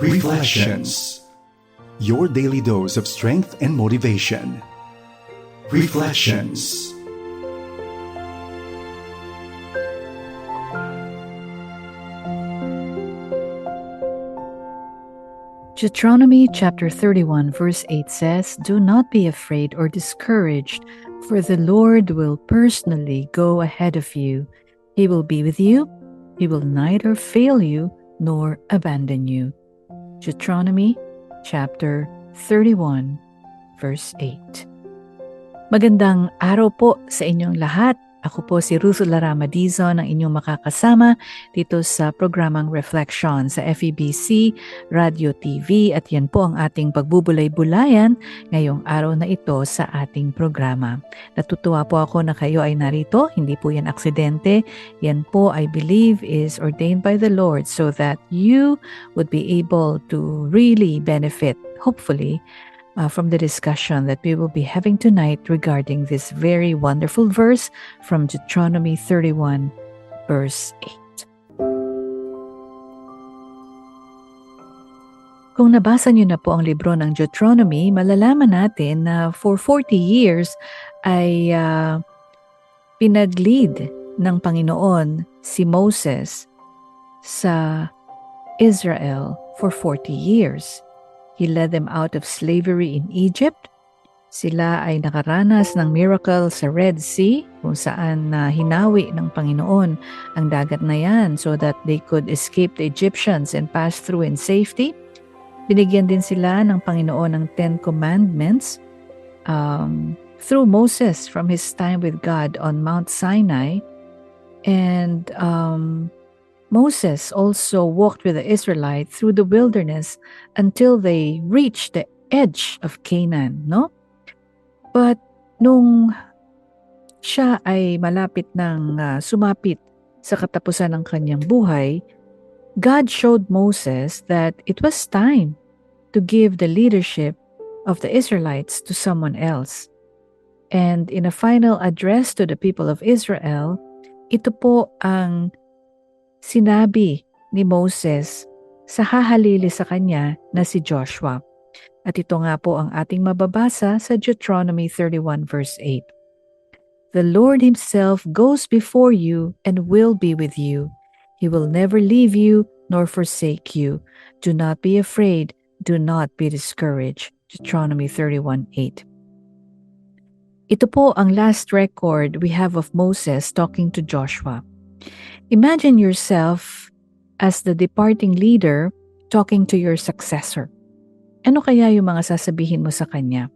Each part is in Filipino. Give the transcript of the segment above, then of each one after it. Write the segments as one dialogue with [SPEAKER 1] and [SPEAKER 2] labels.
[SPEAKER 1] Reflections Your daily dose of strength and motivation. Reflections
[SPEAKER 2] Deuteronomy chapter 31, verse 8 says, Do not be afraid or discouraged, for the Lord will personally go ahead of you. He will be with you, He will neither fail you nor abandon you. Deuteronomy chapter 31, verse 8. Magandang araw po sa inyong lahat. Ako po si Ruthula Ramadizon, ang inyong makakasama dito sa programang Reflection sa FEBC Radio TV at yan po ang ating pagbubulay-bulayan ngayong araw na ito sa ating programa. Natutuwa po ako na kayo ay narito, hindi po yan aksidente. Yan po I believe is ordained by the Lord so that you would be able to really benefit, hopefully, uh, from the discussion that we will be having tonight regarding this very wonderful verse from Deuteronomy 31, verse 8. Kung nabasa niyo na po ang libro ng Deuteronomy, malalaman natin na for 40 years ay uh, pinag-lead ng Panginoon si Moses sa Israel for 40 years. He led them out of slavery in Egypt. Sila ay nakaranas ng miracle sa Red Sea kung saan na uh, hinawi ng Panginoon ang dagat na yan so that they could escape the Egyptians and pass through in safety. Binigyan din sila ng Panginoon ng Ten Commandments um, through Moses from his time with God on Mount Sinai. And um, Moses also walked with the Israelites through the wilderness until they reached the edge of Canaan, no? But nung siya ay malapit ng uh, sumapit sa katapusan ng kanyang buhay, God showed Moses that it was time to give the leadership of the Israelites to someone else. And in a final address to the people of Israel, ito po ang sinabi ni Moses sa hahalili sa kanya na si Joshua. At ito nga po ang ating mababasa sa Deuteronomy 31 verse 8. The Lord himself goes before you and will be with you. He will never leave you nor forsake you. Do not be afraid, do not be discouraged. Deuteronomy 31:8. Ito po ang last record we have of Moses talking to Joshua. Imagine yourself as the departing leader talking to your successor. Ano kaya yung mga sasabihin mo sa kanya?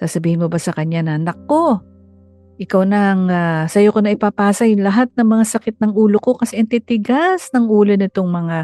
[SPEAKER 2] Sasabihin mo ba sa kanya na, Nako, ikaw nang uh, sa'yo ko na ipapasa yung lahat ng mga sakit ng ulo ko kasi entitigas ng ulo nitong mga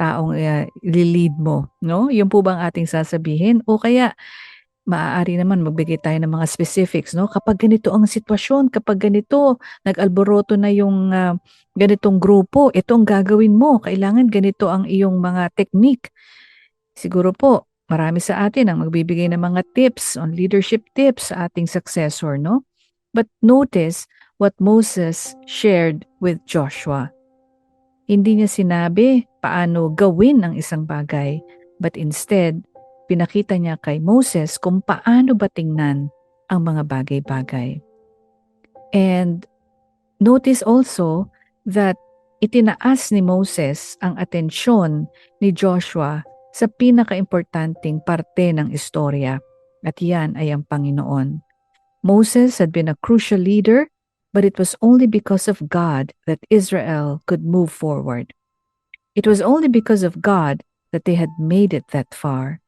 [SPEAKER 2] taong uh, lilid mo. No? Yung po bang ating sasabihin? O kaya, maaari naman magbigay tayo ng mga specifics no? Kapag ganito ang sitwasyon kapag ganito nag-alboroto na yung uh, ganitong grupo ito ang gagawin mo. Kailangan ganito ang iyong mga technique. Siguro po marami sa atin ang magbibigay ng mga tips on leadership tips sa ating successor no? But notice what Moses shared with Joshua. Hindi niya sinabi paano gawin ang isang bagay but instead Pinakita niya kay Moses kung paano ba tingnan ang mga bagay-bagay. And notice also that itinaas ni Moses ang atensyon ni Joshua sa pinaka-importanting parte ng istorya at yan ay ang Panginoon. Moses had been a crucial leader but it was only because of God that Israel could move forward. It was only because of God that they had made it that far.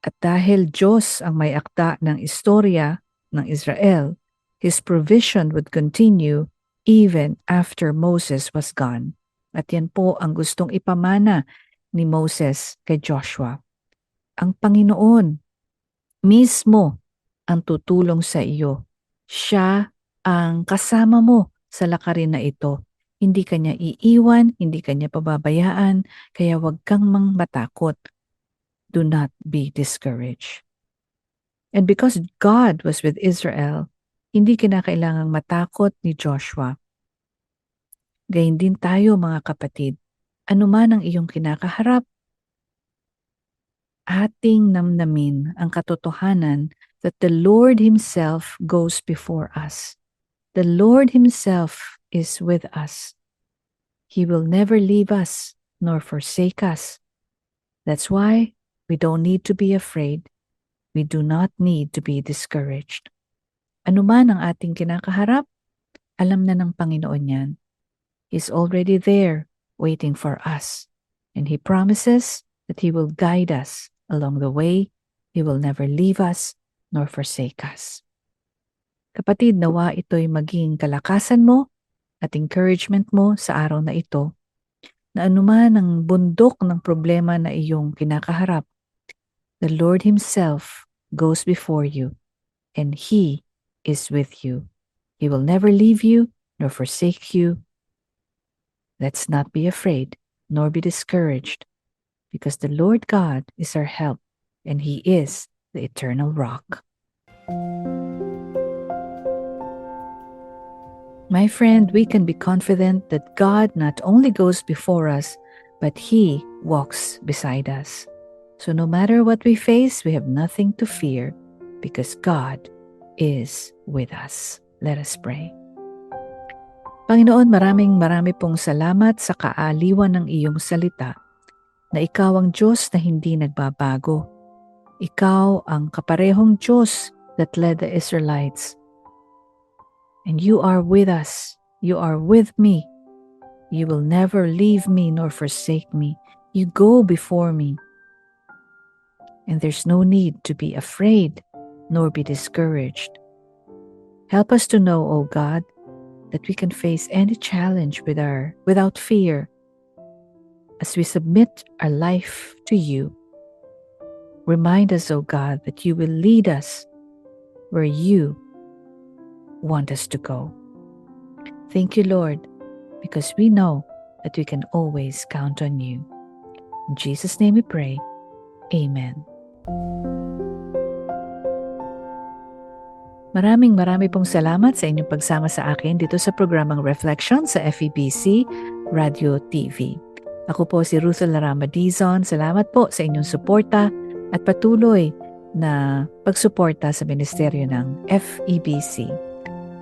[SPEAKER 2] At dahil Diyos ang may akda ng istorya ng Israel, His provision would continue even after Moses was gone. At yan po ang gustong ipamana ni Moses kay Joshua. Ang Panginoon mismo ang tutulong sa iyo. Siya ang kasama mo sa lakarin na ito. Hindi kanya iiwan, hindi kanya pababayaan, kaya wag kang mang matakot do not be discouraged. And because God was with Israel, hindi kinakailangang matakot ni Joshua. Gayun din tayo mga kapatid, anuman ang iyong kinakaharap, ating namnamin ang katotohanan that the Lord Himself goes before us. The Lord Himself is with us. He will never leave us nor forsake us. That's why we don't need to be afraid. We do not need to be discouraged. Ano man ang ating kinakaharap, alam na ng Panginoon yan. He's already there waiting for us. And He promises that He will guide us along the way. He will never leave us nor forsake us. Kapatid, nawa ito'y maging kalakasan mo at encouragement mo sa araw na ito na anuman ang bundok ng problema na iyong kinakaharap, the Lord Himself goes before you and He is with you. He will never leave you nor forsake you. Let's not be afraid nor be discouraged because the Lord God is our help and He is the eternal rock. My friend, we can be confident that God not only goes before us, but He walks beside us. So no matter what we face, we have nothing to fear because God is with us. Let us pray. Panginoon, maraming marami pong salamat sa kaaliwan ng iyong salita na ikaw ang Diyos na hindi nagbabago. Ikaw ang kaparehong Diyos that led the Israelites and you are with us. You are with me. You will never leave me nor forsake me. You go before me. And there's no need to be afraid nor be discouraged. Help us to know, O God, that we can face any challenge with our, without fear as we submit our life to you. Remind us, O God, that you will lead us where you want us to go. Thank you, Lord, because we know that we can always count on you. In Jesus' name we pray. Amen. Maraming marami pong salamat sa inyong pagsama sa akin dito sa programang Reflection sa FEBC Radio TV. Ako po si Ruth Larama Dizon. Salamat po sa inyong suporta at patuloy na pagsuporta sa ministeryo ng FEBC.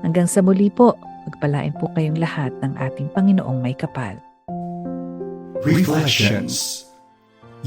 [SPEAKER 2] Hanggang sa muli po, magpalain po kayong lahat ng ating Panginoong may kapal.
[SPEAKER 1] Reflections.